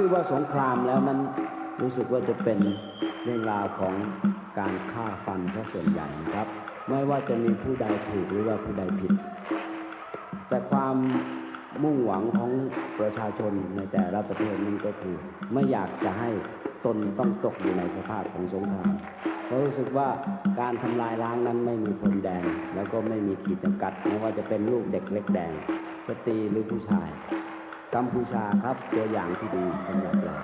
ชื่อว่าสงครามแล้วนั้นรู้สึกว่าจะเป็นเรื่องราวของการฆ่าฟันซะส่วนใหญ่นะครับ ไม่ว่าจะมีผู้ใดถูกหรือว่าผู้ใดผิด แต่ความมุ่งหวังของประชาชนในแต่ละประเทศนั้นก็คือ ไม่อยากจะให้ตนต้องตกอยู่ในสภาพของสงครามเพราะรู้สึกว่าการทำลายล้างนั้นไม่มีพรมแดง แล้วก็ไม่มีขีดจำกัดไม่ว่าจะเป็นลูกเด็กเล็กแดงสตรีหรือผู้ชาย กัมพูชาครับตัวอย่างที่ดีสำหรับเรา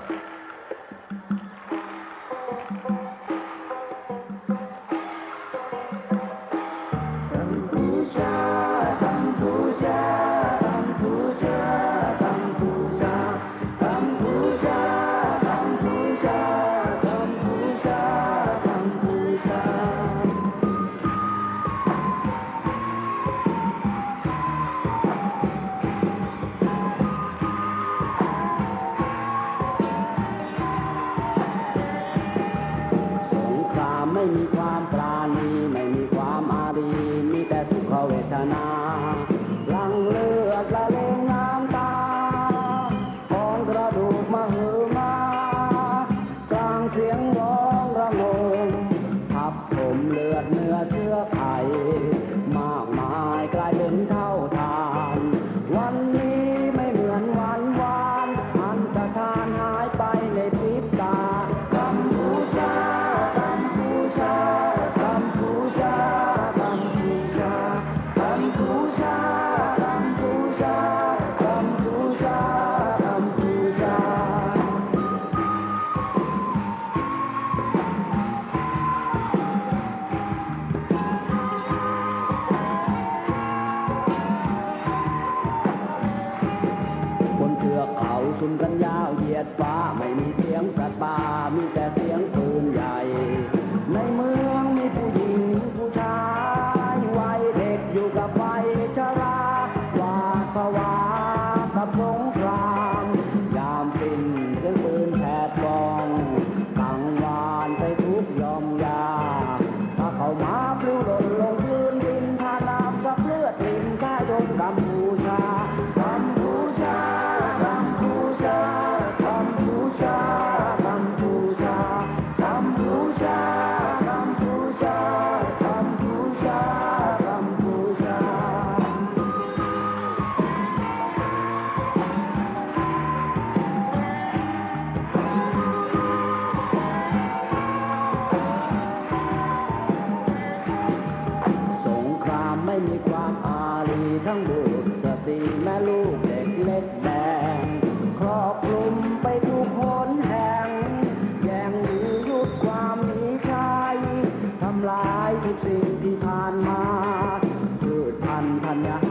มไม่มีความปร ชุมกันยาวเหยียดฟ้าไม่มีเสียงสัตว์ป่ามีแต่เสียงปืนใหญ่ ในเมืองมีผู้หญิงผู้ชายวัยเด็กอยู่กับวัยชราหวาดผวากับสงคราม สิ่งที่ผ่านมาเกิดพันธัญญา